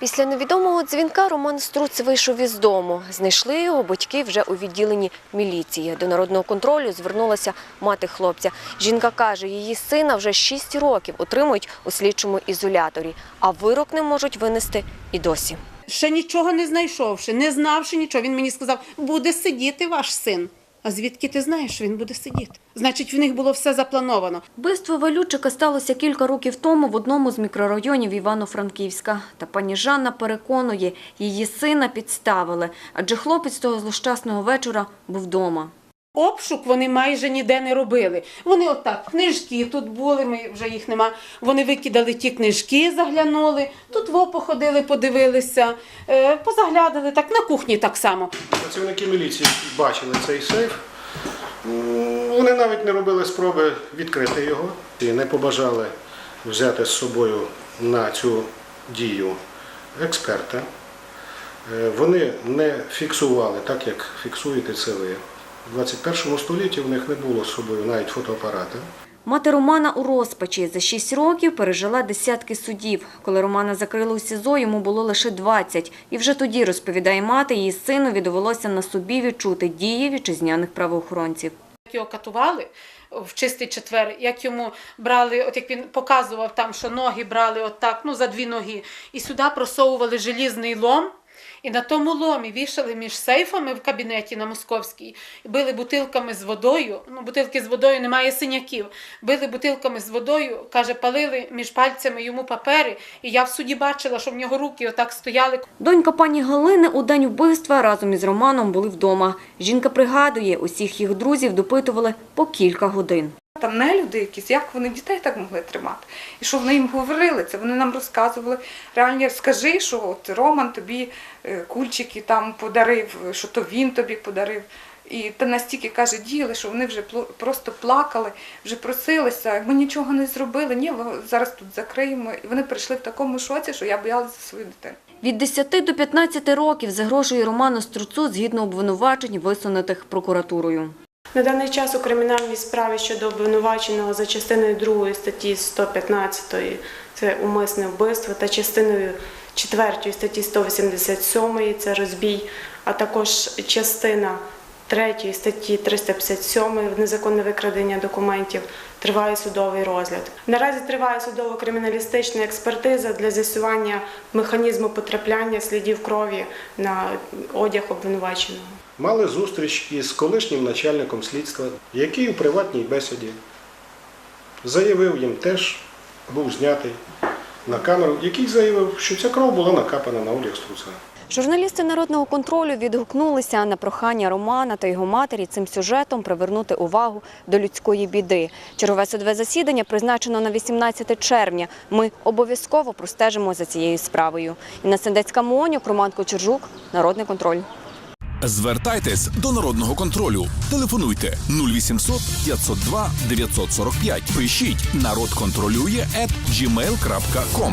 Після невідомого дзвінка Роман Струц вийшов із дому. Знайшли його батьки вже у відділенні міліції. До народного контролю звернулася мати хлопця. Жінка каже, її сина вже 6 років утримують у слідчому ізоляторі, а вирок не можуть винести і досі. Ще нічого не знайшовши, не знавши нічого, він мені сказав, буде сидіти ваш син. А звідки ти знаєш, що він буде сидіти? Значить, в них було все заплановано. Вбивство Валючика сталося кілька років тому в одному з мікрорайонів Івано-Франківська. Та пані Жанна переконує, її сина підставили, адже хлопець того злощасного вечора був вдома. Обшук вони майже ніде не робили. Вони отак, книжки тут були, ми вже їх нема. Вони викидали ті книжки, заглянули, тут во походили, подивилися, е, позаглядали так, на кухні так само. Працівники міліції бачили цей сейф. Вони навіть не робили спроби відкрити його і не побажали взяти з собою на цю дію експерта. Е, Вони не фіксували так, як фіксуєте це ви. У 21 столітті в них не було з собою навіть фотоапарата. Мати Романа у розпачі за 6 років пережила десятки судів. Коли Романа закрили у СІЗО, йому було лише 20. І вже тоді, розповідає мати, її синові довелося на собі відчути дії вітчизняних правоохоронців. Як його катували в чистий четвер, як йому брали, от як він показував там, що ноги брали отак, ну за дві ноги, і сюди просовували желізний лом. І на тому ломі вішали між сейфами в кабінеті на Московській, били бутилками з водою. Ну, бутилки з водою немає синяків. Били бутилками з водою, каже, палили між пальцями йому папери. І я в суді бачила, що в нього руки отак стояли. Донька пані Галини у день вбивства разом із Романом були вдома. Жінка пригадує, усіх їх друзів допитували по кілька годин. Там нелюди якісь, як вони дітей так могли тримати? І що вони їм говорили? Це вони нам розказували. Реально, скажи, що от Роман тобі е, кульчики там подарив, що то він тобі подарив. І та настільки каже, діяли, що вони вже просто плакали, вже просилися. Ми нічого не зробили. Ні, зараз тут закриємо. І вони прийшли в такому шоці, що я боялася за свою дитину. Від 10 до 15 років загрожує Роману Струцу згідно обвинувачень, висунутих прокуратурою. На даний час у кримінальній справі щодо обвинуваченого за частиною 2 статті 115 це умисне вбивство та частиною 4 статті 187 це розбій, а також частина 3 статті 357 незаконне викрадення документів триває судовий розгляд. Наразі триває судово-криміналістична експертиза для з'ясування механізму потрапляння слідів крові на одяг обвинуваченого. Мали зустріч із колишнім начальником слідства, який у приватній бесіді заявив їм теж, був знятий на камеру, який заявив, що ця кров була накапана на одяг струца. Журналісти народного контролю відгукнулися на прохання Романа та його матері цим сюжетом привернути увагу до людської біди. Чергове судове засідання призначено на 18 червня. Ми обов'язково простежимо за цією справою. Інна Сендецька Монюк, Роман Кочержук, Народний контроль. Звертайтесь до народного контролю. Телефонуйте 0800 502 945. Пишіть народ контролює at gmail.com.